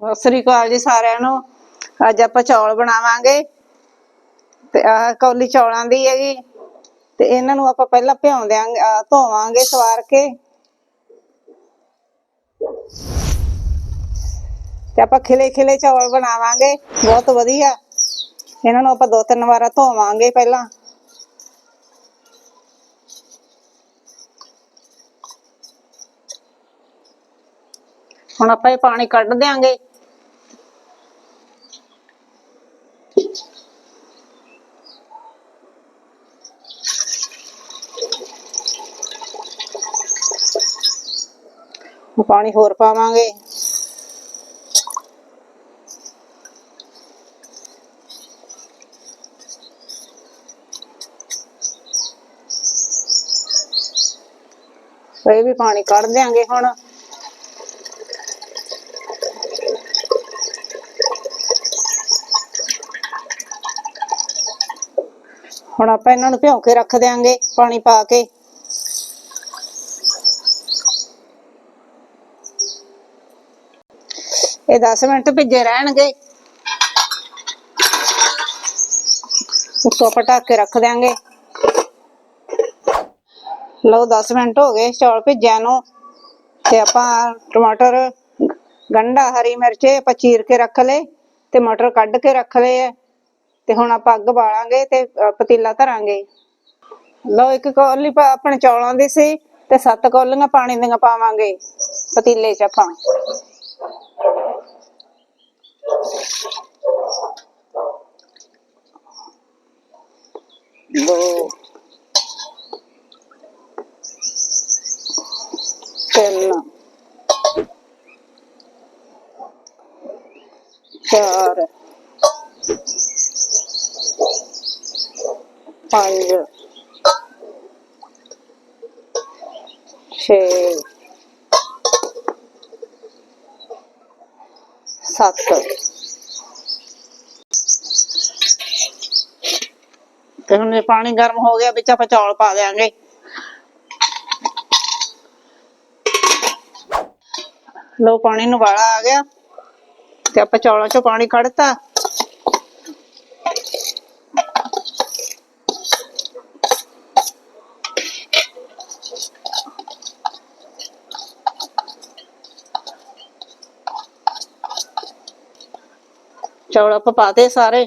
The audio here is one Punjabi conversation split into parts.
ਸਤਿ ਸ੍ਰੀ ਅਕਾਲ ਜੀ ਸਾਰਿਆਂ ਨੂੰ। ਅੱਜ ਆਪਾਂ ਚੌਲ ਬਣਾਵਾਂਗੇ ਤੇ ਆਹ ਕੌਲੀ ਚੌਲਾਂ ਦੀ ਹੈਗੀ। ਤੇ ਇਹਨਾਂ ਨੂੰ ਆਪਾਂ ਪਹਿਲਾਂ ਭਿਉਂ ਦਿਆਂਗੇ ਧੋਵਾਂਗੇ ਸਵਾਰ ਕੇ। ਤੇ ਆਪਾਂ ਖਿਲੇ ਖਿਲੇ ਚੌਲ ਬਣਾਵਾਂਗੇ, ਬਹੁਤ ਵਧੀਆ। ਇਹਨਾਂ ਨੂੰ ਆਪਾਂ ਦੋ ਤਿੰਨ ਵਾਰਾਂ ਧੋਵਾਂਗੇ ਪਹਿਲਾਂ। ਹੁਣ ਆਪਾਂ ਇਹ ਪਾਣੀ ਕੱਢ ਦਿਆਂਗੇ। ਪਾਣੀ ਹੋਰ ਪਾਵਾਂਗੇ। ਇਹ ਵੀ ਪਾਣੀ ਕੱਢ ਦਿਆਂਗੇ ਹੁਣ। ਹੁਣ ਆਪਾਂ ਇਹਨਾਂ ਨੂੰ ਭਿਉਂ ਕੇ ਰੱਖ ਦਿਆਂਗੇ ਪਾਣੀ ਪਾ ਕੇ। ਇਹ 10 ਮਿੰਟ ਭਿੱਜੇ ਰਹਿਣਗੇ। ਉੱਤੋਂ ਆਪਾਂ ਢੱਕ ਕੇ ਰੱਖ ਦਿਆਂਗੇ। ਲਓ 10 ਮਿੰਟ ਹੋ ਗਏ ਚੌਲ ਭਿੱਜਿਆਂ ਨੂੰ। ਤੇ ਆਪਾਂ ਟਮਾਟਰ, ਗੰਢਾ, ਹਰੀ ਮਿਰਚ ਆਪਾਂ ਚੀਰ ਕੇ ਰੱਖ ਲਏ ਤੇ ਮਟਰ ਕੱਢ ਕੇ ਰੱਖ ਲਏ ਆ। ਤੇ ਹੁਣ ਆਪਾਂ ਅੱਗ ਬਾਲਾਂਗੇ ਤੇ ਪਤੀਲਾ ਧਰਾਂਗੇ। ਲਓ, ਇੱਕ ਕੌਲੀ ਆਪਣੇ ਚੌਲਾਂ ਦੀ ਸੀ ਤੇ ਸੱਤ ਕੌਲੀਆਂ ਪਾਣੀ ਦੀਆਂ ਪਾਵਾਂਗੇ, ਪਤੀਲੇ 'ਚ ਆਪਾਂ। ਦੋ ਤਿੰਨ ਚਾਰ ਪੰਜ ਛੇ ਸੱਤ ਤੇ ਹੁਣ ਇਹ ਪਾਣੀ ਗਰਮ ਹੋ ਗਿਆ, ਵਿੱਚ ਆਪਾਂ ਚੌਲ ਪਾ ਦਿਆਂਗੇ। ਲੋ ਪਾਣੀ ਨੂੰ ਵਾਲਾ ਆ ਗਿਆ। ਤੇ ਆਪਾਂ ਚੌਲਾਂ ਚੋਂ ਪਾਣੀ ਕੱਢਤਾ। ਚੌਲ ਆਪਾਂ ਪਾਤੇ ਸਾਰੇ।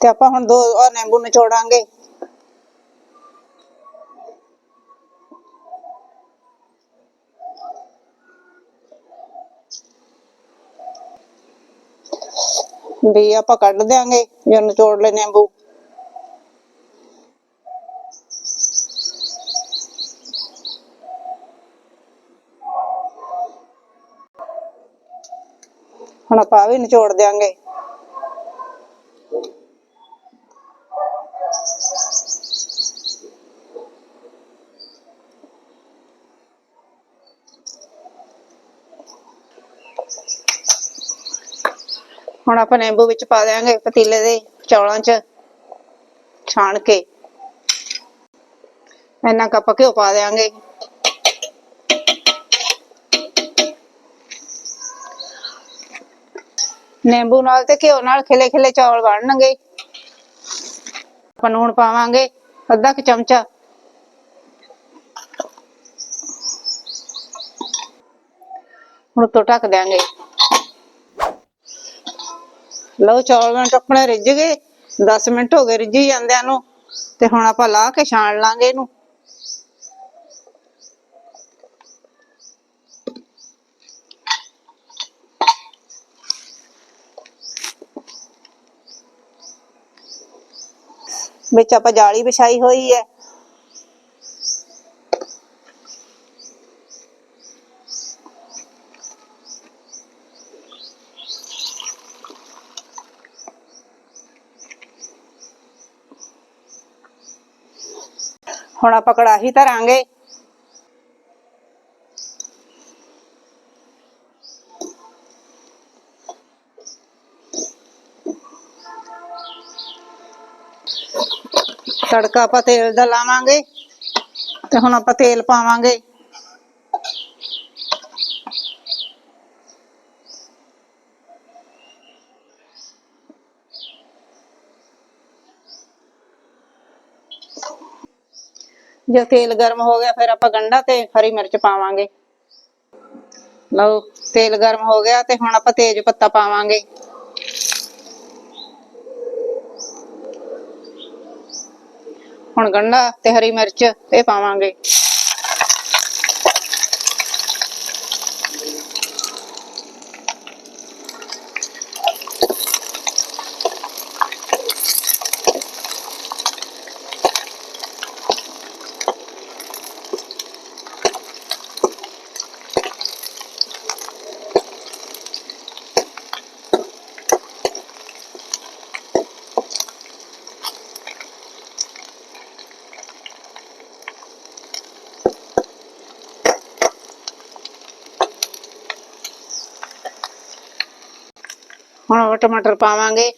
ਤੇ ਆਪਾਂ ਹੁਣ ਦੋ ਨਿੰਬੂ ਨਿਚੋੜਾਂਗੇ। ਵੀ ਆਪਾਂ ਕੱਢ ਦਿਆਂਗੇ, ਜੇ ਨਿਚੋੜ ਲੈ ਨਿੰਬੂ। ਹੁਣ ਆਪਾਂ ਵੀ ਨਿਚੋੜ ਦਿਆਂਗੇ। ਹੁਣ ਆਪਾਂ ਨਿੰਬੂ ਵਿੱਚ ਪਾ ਦਿਆਂਗੇ ਪਤੀਲੇ ਦੇ ਚੌਲਾਂ 'ਚ ਛਾਣ ਕੇ। ਇੰਨਾ ਕੱਪ ਘਿਓ ਪਾ ਦਿਆਂਗੇ। ਨਿੰਬੂ ਨਾਲ ਤੇ ਘਿਓ ਨਾਲ ਖਿਲੇ ਖਿਲੇ ਚੌਲ ਬਣਨਗੇ। ਆਪਾਂ ਲੂਣ ਪਾਵਾਂਗੇ, ਅੱਧਾ ਕੁ ਚਮਚਾ। ਹੁਣ ਤੋਂ ਢੱਕ ਦਿਆਂਗੇ। ਲਓ ਚੌਲ ਮੈਂ ਆਪਣੇ ਰਿੱਝ ਗਏ 10 ਮਿੰਟ ਹੋ ਗਏ ਰਿੱਝੀ ਜਾਂਦਿਆਂ ਨੂੰ, ਤੇ ਹੁਣ ਆਪਾਂ ਲਾ ਕੇ ਛਾਣ ਲਾਂਗੇ ਇਹਨੂੰ। ਵਿੱਚ ਆਪਾਂ ਜਾਲੀ ਵਿਛਾਈ ਹੋਈ ਹੈ। ਹੁਣ ਆਪਾਂ ਕੜਾਹੀ ਧਰਾਂਗੇ। ਤੜਕਾ ਆਪਾਂ ਤੇਲ ਦਾ ਲਾਵਾਂਗੇ ਤੇ ਹੁਣ ਆਪਾਂ ਤੇਲ ਪਾਵਾਂਗੇ। ਜੇ ਤੇਲ ਗਰਮ ਹੋ ਗਿਆ, ਫਿਰ ਆਪਾਂ ਗੰਡਾ ਤੇ ਹਰੀ ਮਿਰਚ ਪਾਵਾਂਗੇ। ਲਓ, ਤੇਲ ਗਰਮ ਹੋ ਗਿਆ ਤੇ ਹੁਣ ਆਪਾਂ ਤੇਜ ਪੱਤਾ ਪਾਵਾਂਗੇ। ਹੁਣ ਗੰਢਾ ਤੇ ਹਰੀ ਮਿਰਚ ਇਹ ਪਾਵਾਂਗੇ। ਹੁਣ ਉਹ ਟਮਾਟਰ ਪਾਵਾਂਗੇ।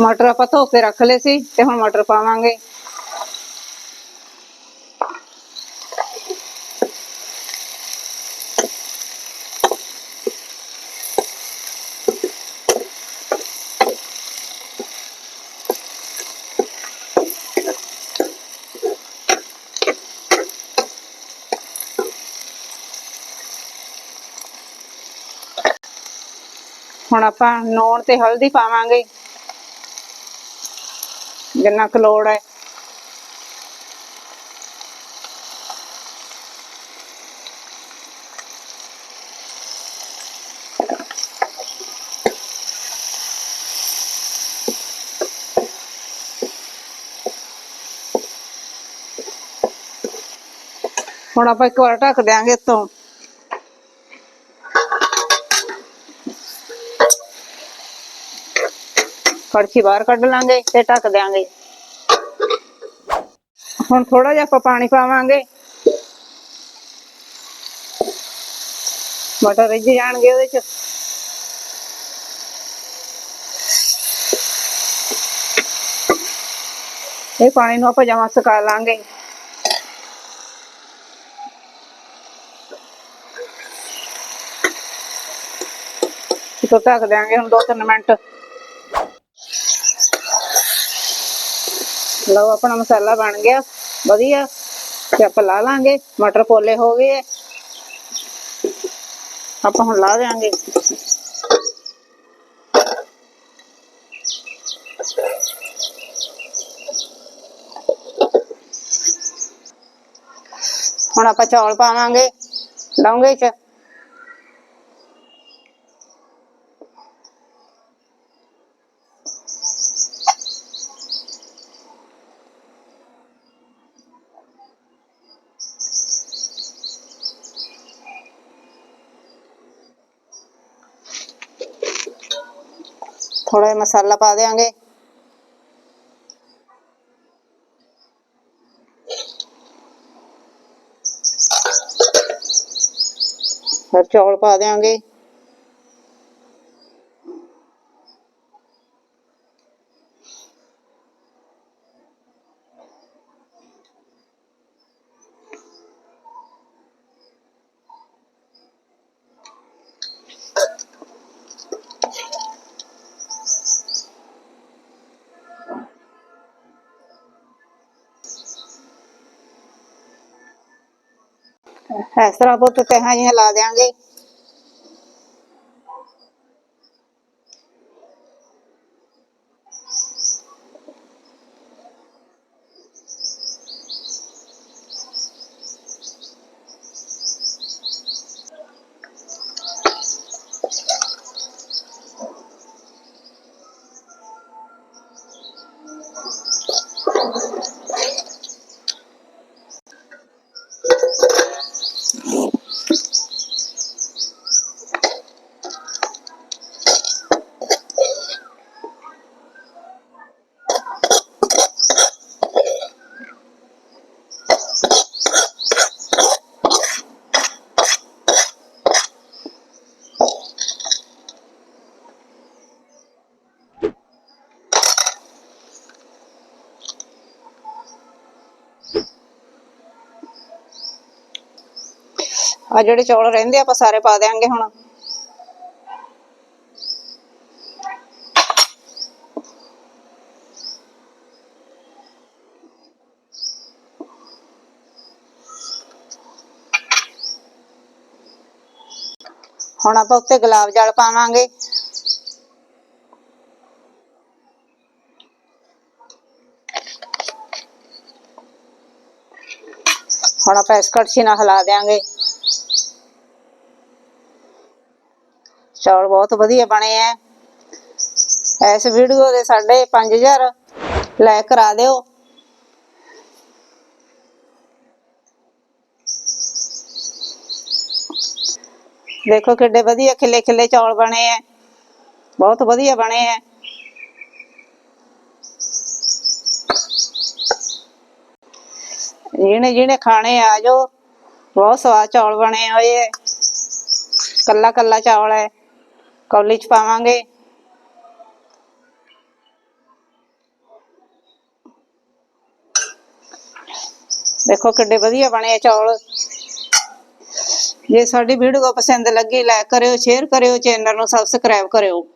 ਮਟਰ ਆਪਾਂ ਧੋ ਕੇ ਰੱਖ ਲਏ ਸੀ ਤੇ ਹੁਣ ਮਟਰ ਪਾਵਾਂਗੇ। ਹੁਣ ਆਪਾਂ ਨੂਣ ਤੇ ਹਲਦੀ ਪਾਵਾਂਗੇ। ਜਿੰਨਾ ਕੁ ਲੋੜ ਹੈ। ਹੁਣ ਆਪਾਂ ਇੱਕ ਵਾਰ ਢੱਕ ਦਿਆਂਗੇ ਤੋਂ ਕੜਛੀ ਬਾਹਰ ਕੱਢ ਲਾਂਗੇ ਤੇ ਢੱਕ ਦਿਆਂਗੇ। ਹੁਣ ਥੋੜਾ ਜਿਹਾ ਆਪਾਂ ਪਾਣੀ ਪਾਵਾਂਗੇ। ਮਟਰ ਰਿੱਝ ਜਾਣਗੇ ਉਹਦੇ ਚ। ਇਹ ਪਾਣੀ ਨੂੰ ਆਪਾਂ ਜਮਾ ਸੁਕਾ ਲਾਂਗੇ। ਇਸਕੋ ਢੱਕ ਦਿਆਂਗੇ ਹੁਣ 2-3 ਮਿੰਟ। ਲਓ, ਆਪਣਾ ਮਸਾਲਾ ਬਣ ਗਿਆ। ਵਧੀਆ। ਤੇ ਆਪਾਂ ਲਾ ਲਾਂਗੇ। ਮਟਰ ਪੋਲੇ ਹੋ ਗਏ। ਆਪਾਂ ਹੁਣ ਲਾ ਦੇਾਂਗੇ ਹੁਣ ਆਪਾਂ ਚੌਲ ਪਾਵਾਂਗੇ। ਡੋਂਗੇ ਚ। ਥੋੜਾ ਜਿਹਾ ਮਸਾਲਾ ਪਾ ਦੇਾਂਗੇ ਫਿਰ ਚੌਲ ਪਾ ਦੇਾਂਗੇ ਇਸ ਤਰ੍ਹਾਂ ਪੁੱਤ ਤਹਾਂ ਜਿਹੀਆਂ ਲਾ ਦੇਾਂਗੇ ਆ ਜਿਹੜੇ ਚੌਲ ਰਹਿੰਦੇ ਆਪਾਂ ਸਾਰੇ ਪਾ ਦਿਆਂਗੇ ਹੁਣ। ਹੁਣ ਆਪਾਂ ਉੱਤੇ ਗੁਲਾਬ ਜਲ ਪਾਵਾਂਗੇ। ਹੁਣ ਆਪਾਂ ਇਸ ਕੜਛੀ ਨਾਲ ਹਿਲਾ ਦਿਆਂਗੇ। ਚੌਲ ਬਹੁਤ ਵਧੀਆ ਬਣੇ ਐ। ਇਸ ਵੀਡੀਓ ਦੇ ਸਾਡੇ 5000 ਲਾਇਕ ਕਰਾ ਦਿਓ। ਦੇਖੋ ਕਿੱਡੇ ਵਧੀਆ ਖਿੱਲੇ ਖਿੱਲੇ ਚੌਲ ਬਣੇ ਐ। ਬਹੁਤ ਵਧੀਆ ਬਣੇ ਐ। ਜਿਹਨੇ ਜਿਹਨੇ ਖਾਣੇ ਆ ਜੋ ਬਹੁਤ ਸਵਾਦ ਚੌਲ ਬਣੇ ਹੋਏ ਐ। ਕੱਲਾ ਕੱਲਾ ਚੌਲ ਹੈ ਕੌਲੀ ਚ ਪਾਵਾਂਗੇ। ਦੇਖੋ ਕਿੱਡੇ ਵਧੀਆ ਬਣੇ ਆ ਚੌਲ। ਜੇ ਸਾਡੀ ਵੀਡੀਓ ਪਸੰਦ ਲੱਗੀ ਲਾਈਕ ਕਰਿਓ ਸ਼ੇਅਰ ਕਰਿਓ ਚੈਨਲ ਨੂੰ ਸਬਸਕ੍ਰਾਈਬ ਕਰਿਓ।